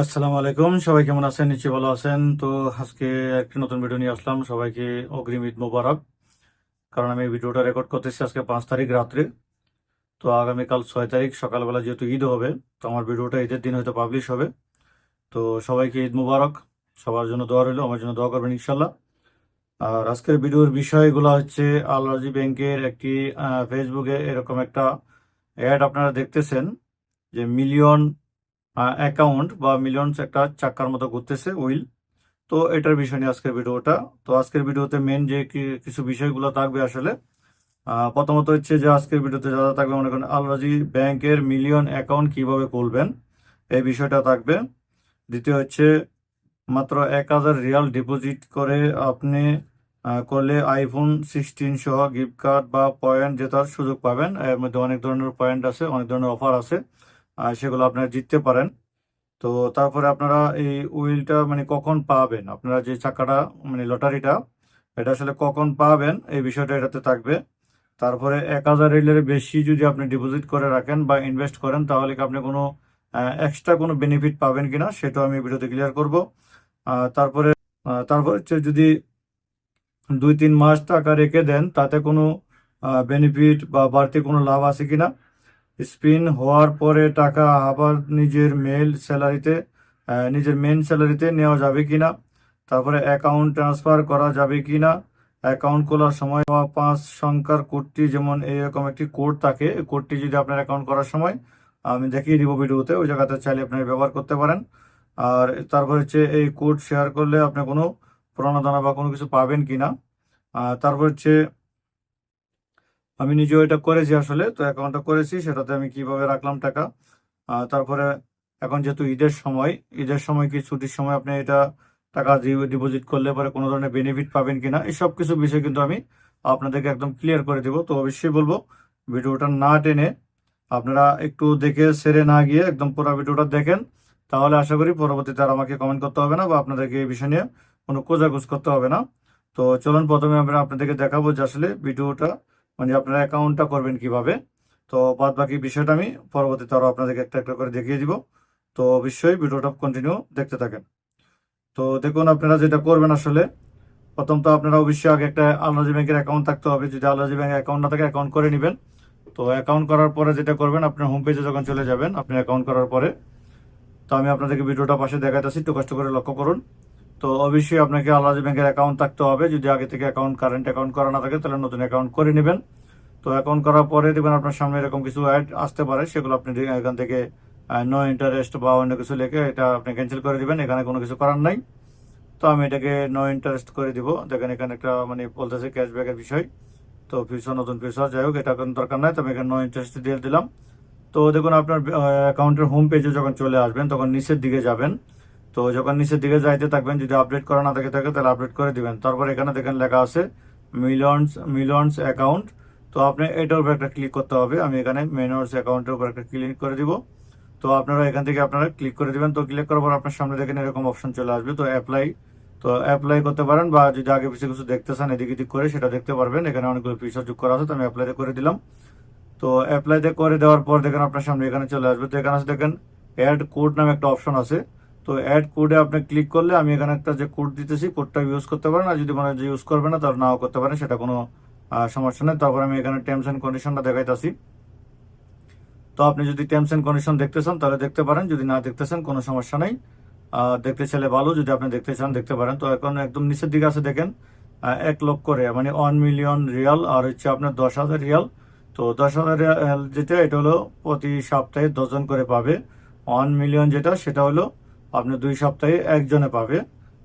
আসসালামু আলাইকুম। সবাই কেমন আছেন? নিশ্চয়ই ভালো আছেন। তো আজকে একটি নতুন ভিডিও নিয়ে আসলাম। সবাইকে অগ্রিম ঈদ মোবারক। কারণ আমি ভিডিওটা রেকর্ড করতেছি আজকে পাঁচ তারিখ রাত্রে। তো আগামীকাল ছয় তারিখ, সকালবেলা যেহেতু ঈদ হবে, তো আমার ভিডিওটা ঈদের দিন হয়তো পাবলিশ হবে। তো সবাইকে ঈদ মুবারক। সবার জন্য দোয়া রইল, আমার জন্য দোয়া করবেন ইনশাল্লাহ আর আজকের ভিডিওর বিষয়গুলো হচ্ছে আল রাজি ব্যাংকের একটি ফেসবুকে এরকম একটা অ্যাড আপনারা দেখতেছেন যে মিলিয়ন অ্যাকাউন্ট বা মিলিয়নস একটা চাক্কার মতো ঘুরতেছে উইল তো এটার বিষয় নিয়ে আজকের ভিডিওটা। তো আজকের ভিডিওতে মেন যে কিছু বিষয়গুলো থাকবে আসলে প্রথমত হচ্ছে যে আজকের ভিডিওতে যা যা থাকবে, মনে করেন আলরাজি ব্যাংকের মিলিয়ন অ্যাকাউন্ট কীভাবে খুলবেন, এই বিষয়টা থাকবে। দ্বিতীয় হচ্ছে মাত্র এক হাজার রিয়াল ডিপোজিট করে আপনি করলে আইফোন সিক্সটিন সহ গিফট কার্ড বা পয়েন্ট জেতার সুযোগ পাবেন। এর মধ্যে অনেক ধরনের পয়েন্ট আছে, অনেক ধরনের অফার আছে। সেগুলো আপনারা জিততে পারেন। তো তারপরে আপনারা এই উইলটা মানে কখন পাবেন? আপনারা যে চাকাটা মানে লটারিটা, এটা আসলে কখন পাবেন? এই বিষয়টা এটাতে থাকবে। তারপরে এক হাজার রিলের বেশি যদি আপনি ডিপোজিট করে রাখেন বা ইনভেস্ট করেন, তাহলে কি আপনি কোনো এক্সট্রা কোনো বেনিফিট পাবেন কিনা সেটাও আমি ভিডিওতে ক্লিয়ার করব। তারপরে তারপর হচ্ছে যদি দুই তিন মাস টাকা রেখে দেন, তাতে কোনো বেনিফিট বা বাড়তি কোনো লাভ আছে কিনা? স্পিন হওয়ার পরে টাকা আবার নিজের মেল স্যালারিতে নিজের মেন স্যালারিতে নেওয়া যাবে কিনা, তারপরে অ্যাকাউন্ট ট্রান্সফার করা যাবে কি না অ্যাকাউন্ট খোলার সময় বা পাঁচ সংখ্যার কোডটি যেমন এরকম একটি কোড থাকে কোডটি যদি আপনার অ্যাকাউন্ট করার সময়, আমি দেখিয়ে দিব ভিডিওতে, ওই জায়গাতে চাইলে আপনি ব্যবহার করতে পারেন। আর তারপর হচ্ছে এই কোড শেয়ার করলে আপনি কোনো প্রণোদনা বা কোনো কিছু পাবেন কি না তারপর হচ্ছে আমি নিজেও এটা করেছি আসলে, তো অ্যাকাউন্টটা করেছি, সেটাতে আমি কীভাবে রাখলাম টাকা। তারপরে এখন যেহেতু ঈদের সময় ঈদের সময় কি ছুটির সময় আপনি এটা টাকা ডিপোজিট করলে পরে কোনো ধরনের বেনিফিট পাবেন কিনা, এই সব কিছু বিষয় কিন্তু আমি আপনাদেরকে একদম ক্লিয়ার করে দেবো। তো অবশ্যই বলব, ভিডিওটা না টেনে আপনারা একটু দেখে সেরে না গিয়ে একদম পুরো ভিডিওটা দেখেন, তাহলে আশা করি পরবর্তীতে আর আমাকে কমেন্ট করতে হবে না বা আপনাদেরকে এই বিষয় নিয়ে কোনো খোঁজাখুঁজ করতে হবে না। তো চলুন প্রথমে আমরা আপনাদেরকে দেখাবো যে আসলে ভিডিওটা মানে আপনারা অ্যাকাউন্টটা করবেন কীভাবে? তো বাদ বাকি বিষয়টা আমি পরবর্তীতে আরও আপনাদেরকে একটা একটা করে দেখিয়ে দিব। তো অবশ্যই ভিডিওটা কন্টিনিউ দেখতে থাকেন। তো দেখুন, আপনারা যেটা করবেন আসলে, প্রথম তো আপনারা অবশ্যই আগে একটা আলরাজি ব্যাংকের অ্যাকাউন্ট থাকতে হবে। যদি আলরাজি ব্যাংকের অ্যাকাউন্ট না থাকে অ্যাকাউন্ট করে নেবেন। তো অ্যাকাউন্ট করার পরে যেটা করবেন আপনার হোম পেজে যখন চলে যাবেন, আপনি অ্যাকাউন্ট করার পরে, তো আমি আপনাদেরকে ভিডিওটা পাশে দেখাইতেছি। একটু কষ্ট করে লক্ষ্য করুন। তো অবশ্যই আপনাকে আলরাজি ব্যাংকের অ্যাকাউন্ট থাকতে হবে। যদি আগে থেকে অ্যাকাউন্ট কারেন্ট অ্যাকাউন্ট করা না থাকে, তাহলে নতুন অ্যাকাউন্ট করে নেবেন। তো অ্যাকাউন্ট করার পরে দেখবেন আপনার সামনে এরকম কিছু অ্যাড আসতে পারে। সেগুলো আপনি এখান থেকে নো ইন্টারেস্ট বা অন্য কিছু লিখে এটা আপনি ক্যান্সেল করে দিবেন। এখানে কোনো কিছু করার নাই। তো আমি এটাকে নো ইন্টারেস্ট করে দিব। দেখেন এখানে একটা মানে বলতেছে ক্যাশব্যাকের বিষয়। তো ফিউচার নতুন ফিউচার যাই হোক, এটা কোনো দরকার নাই। তো আমি এখানে নো ইন্টারেস্ট দিয়ে দিলাম। তো দেখুন আপনার অ্যাকাউন্টের হোম পেজে যখন চলে আসবেন, তখন নিচের দিকে যাবেন। তো যখন নিচের দিকে যাইতে থাকবেন, যদি আপডেট করা না থাকে থাকে, তাহলে আপডেট করে দিবেন। তারপর এখানে দেখেন লেখা আছে মিলনস মিলনস অ্যাকাউন্ট তো আপনি এটার উপর একটা ক্লিক করতে হবে। আমি এখানে মেনর্স অ্যাকাউন্টের উপর একটা ক্লিক করে দিব। তো আপনারা এখান থেকে আপনারা ক্লিক করে দিবেন। তো ক্লিক করার পর আপনার সামনে দেখেন এরকম অপশন চলে আসবে। তো অ্যাপ্লাই তো অ্যাপ্লাই করতে পারেন বা যদি আগে পিছিয়ে কিছু দেখতে চান এদিক এদিক করে সেটা দেখতে পারবেন। এখানে অনেকগুলো ফিচার যোগ করা আছে, তো আমি অ্যাপ্লাইতে করে দিলাম। তো অ্যাপ্লাইতে করে দেওয়ার পর দেখেন আপনার সামনে এখানে চলে আসবে। তো এখানে দেখেন অ্যাড কোড নামে একটা অপশন আছে। তো অ্যাড কোডে আপনি ক্লিক করলে আমি এখানে একটা যে কোড দিতেছি কোডটা ইউজ করতে পারেন। আর যদি মনে হয় যে ইউজ করবে না, তাহলে নাও করতে পারেন, সেটা কোনো সমস্যা নেই। তারপর আমি এখানে টার্মস অ্যান্ড কন্ডিশনটা দেখাইতেছি। তো আপনি যদি টার্মস অ্যান্ড কন্ডিশন দেখতে চান, তাহলে দেখতে পারেন। যদি না দেখতে চান, কোনো সমস্যা নেই। দেখতে চাইলে ভালো, যদি আপনি দেখতে চান, দেখতে পারেন। তো এখন একদম নিচের দিকে আছে, দেখেন। এক লক্ষ করে মানে ওয়ান মিলিয়ন রিয়াল, আর হচ্ছে আপনার দশ হাজার রিয়াল। তো দশ হাজার রিয়াল যেটা, এটা হলো প্রতি সপ্তাহে দশজন করে পাবে। ওয়ান মিলিয়ন যেটা, সেটা হলো আপনি দুই সপ্তাহে একজনে পাবে।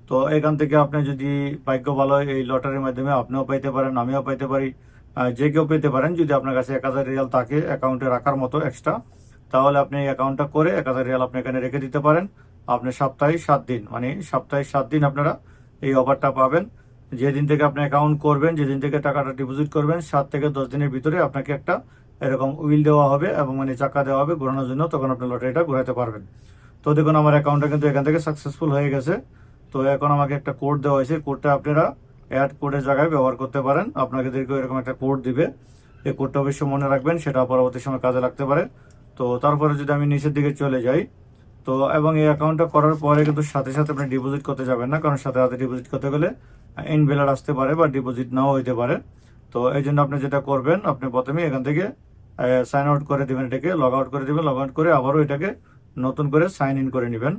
তো এখান থেকে আপনি যদি ভাগ্য ভালো এই লটারির মাধ্যমে আপনিও পাইতে পারেন, আমিও পাইতে পারি। যে কেউ পেতে পারেন, যদি আপনার কাছে এক হাজার রিয়াল থাকে অ্যাকাউন্টে রাখার মতো এক্সট্রা তাহলে আপনি এই অ্যাকাউন্টটা করে এক হাজার রিয়াল আপনি এখানে রেখে দিতে পারেন। আপনি সপ্তাহে সাত দিন মানে সপ্তাহে সাত দিন আপনারা এই অফারটা পাবেন। যেদিন থেকে আপনি অ্যাকাউন্ট করবেন, যেদিন থেকে টাকাটা ডিপোজিট করবেন, সাত থেকে দশ দিনের ভিতরে আপনাকে একটা এরকম উইল দেওয়া হবে এবং মানে চাকা দেওয়া হবে ঘোরানোর জন্য, তখন আপনি লটারিটা ঘোরাতে পারবেন। তো দেখুন, আমার অ্যাকাউন্টটা কিন্তু এখান থেকে সাকসেসফুল হয়ে গেছে। তো এখন আমাকে একটা কোড দেওয়া হয়েছে। কোডটা আপনারা অ্যাড কোডের জায়গায় ব্যবহার করতে পারেন। আপনাকে দীর্ঘ এরকম একটা কোড দিবে। এই কোডটা অবশ্যই মনে রাখবেন, সেটা পরবর্তী সময় কাজে লাগতে পারে। তো তারপরে যদি আমি নিচের দিকে চলে যাই, তো এবং এই অ্যাকাউন্টটা করার পরে কিন্তু সাথে সাথে আপনি ডিপোজিট করতে যাবেন না, কারণ সাথে সাথে ডিপোজিট করতে গেলে ইনভ্যালিড আসতে পারে বা ডিপোজিট নাও হইতে পারে। তো এই জন্য আপনি যেটা করবেন, আপনি প্রথমে এখান থেকে সাইন আউট করে দিবেন এটাকে লগ আউট করে দিবেন লগ আউট করে আবারও এটাকে নতুন করে সাইন ইন করে নেবেন।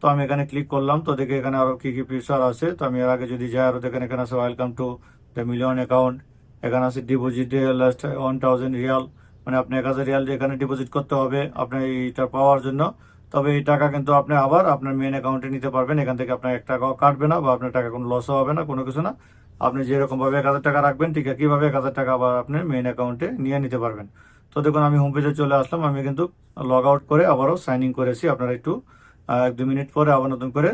তো আমি এখানে ক্লিক করলাম, তো দেখে এখানে আরও কী কী ফিচার আছে। তো আমি এর আগে যদি যাই আরও দেখেন এখানে আছে welcome to the million account এখানে আছে ডিপোজিট লাস্ট ওয়ান থাউজেন্ড রিয়াল মানে আপনি এক হাজার রিয়াল এখানে ডিপোজিট করতে হবে আপনার এইটা পাওয়ার জন্য। তবে এই টাকা কিন্তু আপনি আবার আপনার মেন অ্যাকাউন্টে নিতে পারবেন। এখান থেকে আপনার এক টাকাও কাটবে না বা আপনার টাকা কোনো লসও হবে না, কোনো কিছু না। আপনি যেরকমভাবে এক হাজার টাকা রাখবেন, ঠিক একইভাবে এক হাজার টাকা আবার আপনি মেন অ্যাকাউন্টে নিয়ে নিতে পারবেন। তো দেখুন আমি হোম পেজে চলে আসলাম। আমি কিন্তু লগ আউট করে আবারও সাইন ইন করেছি। আপনারা একটু এক দু মিনিট পরে আবার নতুন করে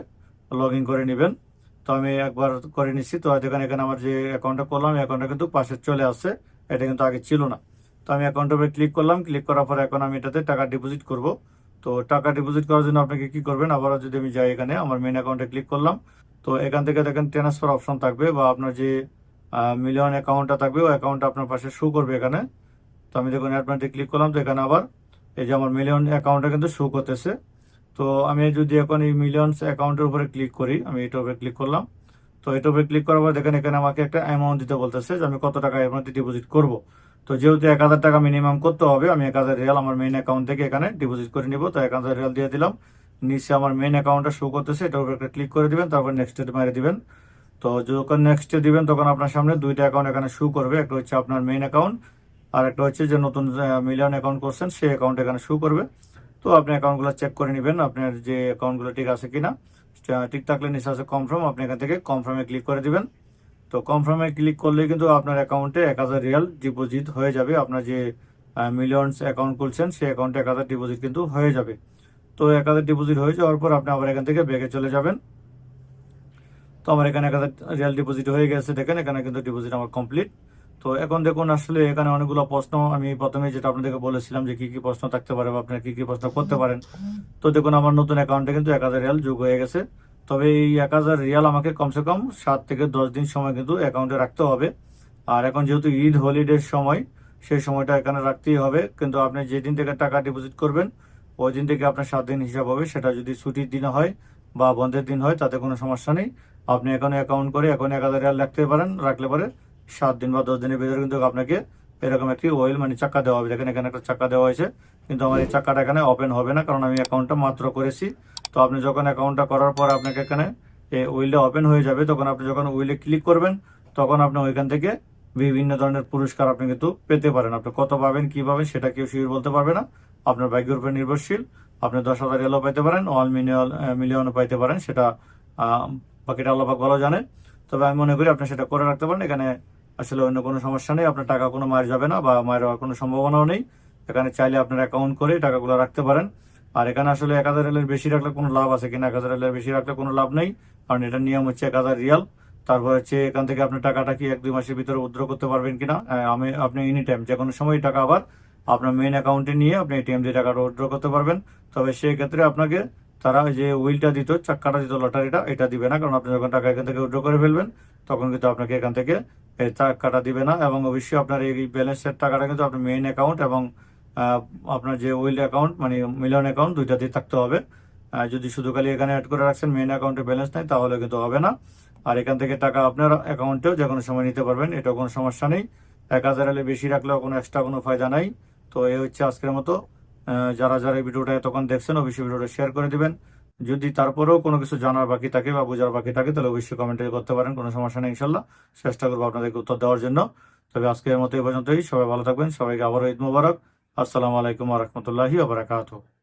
লগ ইন করে নেবেন। তো আমি একবার করে নিচ্ছি। তো দেখেন এখানে আমার যে অ্যাকাউন্টটা করলাম অ্যাকাউন্টটা কিন্তু পাশে চলে আসছে। এটা কিন্তু আগে ছিল না। তো আমি অ্যাকাউন্টের উপরে ক্লিক করলাম। ক্লিক করার পর এখন আমি এটাতে টাকা ডিপোজিট করব। তো টাকা ডিপোজিট করার জন্য আপনাকে কি করবেন? আবারও যদি আমি যাই এখানে, আমার মেন অ্যাকাউন্টে ক্লিক করলাম। তো এখান থেকে দেখেন ট্রান্সফার অপশন থাকবে বা আপনার যে মিলিয়ন অ্যাকাউন্টটা থাকবে, ওই অ্যাকাউন্টটা আপনার পাশে শো করবে এখানে। তো আমি দেখুন অ্যাডভান্সে ক্লিক করলাম, তো এখানে আবার এই যে আমার মিলিয়ন অ্যাকাউন্টটা কিন্তু শো করতেছে। তো আমি যদি এখন এই মিলিয়নস অ্যাকাউন্টের উপরে ক্লিক করি, আমি এটার উপরে ক্লিক করলাম। তো এটার উপরে ক্লিক করার পর দেখেন এখানে আমাকে একটা অ্যামাউন্ট দিতে বলতেছে যে আমি কত টাকা মধ্যে ডিপোজিট করব। তো যেহেতু এক হাজার টাকা মিনিমাম করতে হবে, আমি এক হাজার রিয়াল আমার মেইন অ্যাকাউন্ট থেকে এখানে ডিপোজিট করে নিব। তো এক হাজার রিয়াল দিয়ে দিলাম। নিচে আমার মেইন অ্যাকাউন্টটা শো করতেছে, এটার উপরে একটা ক্লিক করে দিবেন, তারপর নেক্সট মারে দিবেন। তো যখন নেক্সট দিবেন, তখন আপনার সামনে দুইটা অ্যাকাউন্ট এখানে শো করবে। একটা হচ্ছে আপনার মেইন অ্যাকাউন্ট আর একটা হচ্ছে যে নতুন মিলিয়ন অ্যাকাউন্ট করছেন, সেই অ্যাকাউন্ট এখানে শো করবে। তো আপনি অ্যাকাউন্টগুলো চেক করে নেবেন, আপনার যে অ্যাকাউন্টগুলো ঠিক আছে কিনা। ঠিক থাকলে নিচে আছে কনফার্ম আপনি এখান থেকে কনফার্মে ক্লিক করে দিবেন। তো কনফার্মে ক্লিক করলে কিন্তু আপনার অ্যাকাউন্টে এক হাজার রিয়াল ডিপোজিট হয়ে যাবে। আপনার যে মিলিয়নস অ্যাকাউন্ট খুলছেন, সেই অ্যাকাউন্টে এক হাজার ডিপোজিট কিন্তু হয়ে যাবে। তো এক হাজার ডিপোজিট হয়ে যাওয়ার পর আপনি আবার এখান থেকে ব্যাগে চলে যাবেন। তো আমার এখানে এক হাজার রিয়াল ডিপোজিট হয়ে গেছে, দেখেন এখানে কিন্তু ডিপোজিট আমার কমপ্লিট তো এখন দেখুন, আসলে এখানে অনেকগুলো প্রশ্ন। আমি প্রথমে যেটা আপনাদেরকে বলেছিলাম যে কি কি প্রশ্ন থাকতে পারে বা আপনারা কি কি প্রশ্ন করতে পারেন। তো দেখুন, আমার নতুন অ্যাকাউন্টে কিন্তু এক হাজার রিয়াল যোগ হয়ে গেছে। তবে এই এক হাজার রিয়াল আমাকে কমসে কম সাত থেকে দশ দিন সময় কিন্তু অ্যাকাউন্টে রাখতে হবে। আর এখন যেহেতু ঈদ হলিডের সময়, সেই সময়টা এখানে রাখতেই হবে। কিন্তু আপনি যেদিন থেকে টাকা ডিপোজিট করবেন, ওই দিন থেকে আপনার সাত দিন হিসাব হবে। সেটা যদি ছুটির দিন হয় বা বন্ধের দিন হয়, তাতে কোনো সমস্যা নেই। আপনি এখন অ্যাকাউন্ট করে এখন এক হাজার রিয়াল রাখতে পারেন, রাখলে পরে সাত দিন বা দশ দিনের ভিতরে কিন্তু আপনাকে এরকম একটি ওয়েল মানে চাকা দেওয়া হবে। দেখেন এখানে একটা চাকা দেওয়া হয়েছে, কিন্তু আমার এই চাকাটা এখানে ওপেন হবে না, কারণ আমি অ্যাকাউন্টটা মাত্র করেছি। তো আপনি যখন অ্যাকাউন্টটা করার পর আপনাকে এখানে এই উইলটা ওপেন হয়ে যাবে, তখন আপনি যখন উইলে ক্লিক করবেন, তখন আপনি ওইখান থেকে বিভিন্ন ধরনের পুরস্কার আপনি কিন্তু পেতে পারেন। আপনি কত পাবেন, কি পাবেন, সেটা কেউ শিওর বলতে পারবে না। আপনার ভাগ্যের উপর নির্ভরশীল। আপনি দশ হাজার এলো পাইতে পারেন অল মিলিয়ন মিলিয়নও পাইতে পারেন, সেটা বাকিটা আল্লাহ ভালো জানে। তবে আমি মনে করি আপনি সেটা করে রাখতে পারেন। এখানে আসলে অন্য কোনো সমস্যা নেই, আপনার টাকা কোনো মার যাবে না বা মায়ের হওয়ার কোনো সম্ভাবনাও নেই। এখানে চাইলে আপনার অ্যাকাউন্ট করে টাকাগুলো রাখতে পারেন। আর এখানে আসলে এক হাজার রিয়ালের বেশি রাখলে কোনো লাভ আছে কিনা, এক হাজার রিয়ালের বেশি রাখলে কোনো লাভ নেই। কারণ এটার নিয়ম হচ্ছে এক হাজার রিয়াল। তারপর হচ্ছে এখান থেকে আপনি টাকাটা কি এক দুই মাসের ভিতরে উদ্র করতে পারবেন কিনা আমি, আপনি এনি টাইম যে কোনো সময় টাকা আবার আপনার মেইন অ্যাকাউন্টে নিয়ে আপনি এটিএম দিয়ে টাকাটা উদ্র করতে পারবেন। তবে সেই ক্ষেত্রে আপনাকে তারা যে উইলটা দিত, চাক্কাটা দিত লটারিটা, এটা দিবে না, কারণ আপনি যখন টাকা এখান থেকে উদ্র করে ফেলবেন, তখন কিন্তু আপনাকে এখান থেকে টাকাটা দিবে না এবং অবশ্যই আপনার এই ব্যালেন্সের টাকাটা কিন্তু আপনার মেইন অ্যাকাউন্ট এবং আপনার যে উইল অ্যাকাউন্ট মানে মিলন অ্যাকাউন্ট দুইটাতেই থাকতে হবে। যদি শুধু খালি এখানে অ্যাড করে রাখছেন মেইন অ্যাকাউন্টে ব্যালেন্স নাই, তাহলে কিন্তু হবে না। আর এখান থেকে টাকা আপনার অ্যাকাউন্টেও যে কোনো সময় নিতে পারবেন এটা কোনো সমস্যা নেই। এক হাজার বেশি রাখলেও কোনো এক্সট্রা কোনো ফায়দা নাই। তো এই হচ্ছে আজকের মতো। যারা যারা এই ভিডিওটা এতক্ষণ দেখছেন, অবশ্যই ভিডিওটা শেয়ার করে দেবেন। যদি তারপরেও কোনো কিছু জানার বাকি থাকে বা বোঝার বাকি থাকে, তাহলে অবশ্যই কমেন্টে করতে পারেন, কোনো সমস্যা নেই ইনশাল্লাহ। চেষ্টা করব আপনাদেরকে উত্তর দেওয়ার জন্য। তবে আজকের মতো এই পর্যন্তই। সবাই ভালো থাকবেন। সবাইকে আবারও ঈদ মুবারক। আসসালামু আলাইকুম রহমতুল্লাহি আবরাকাত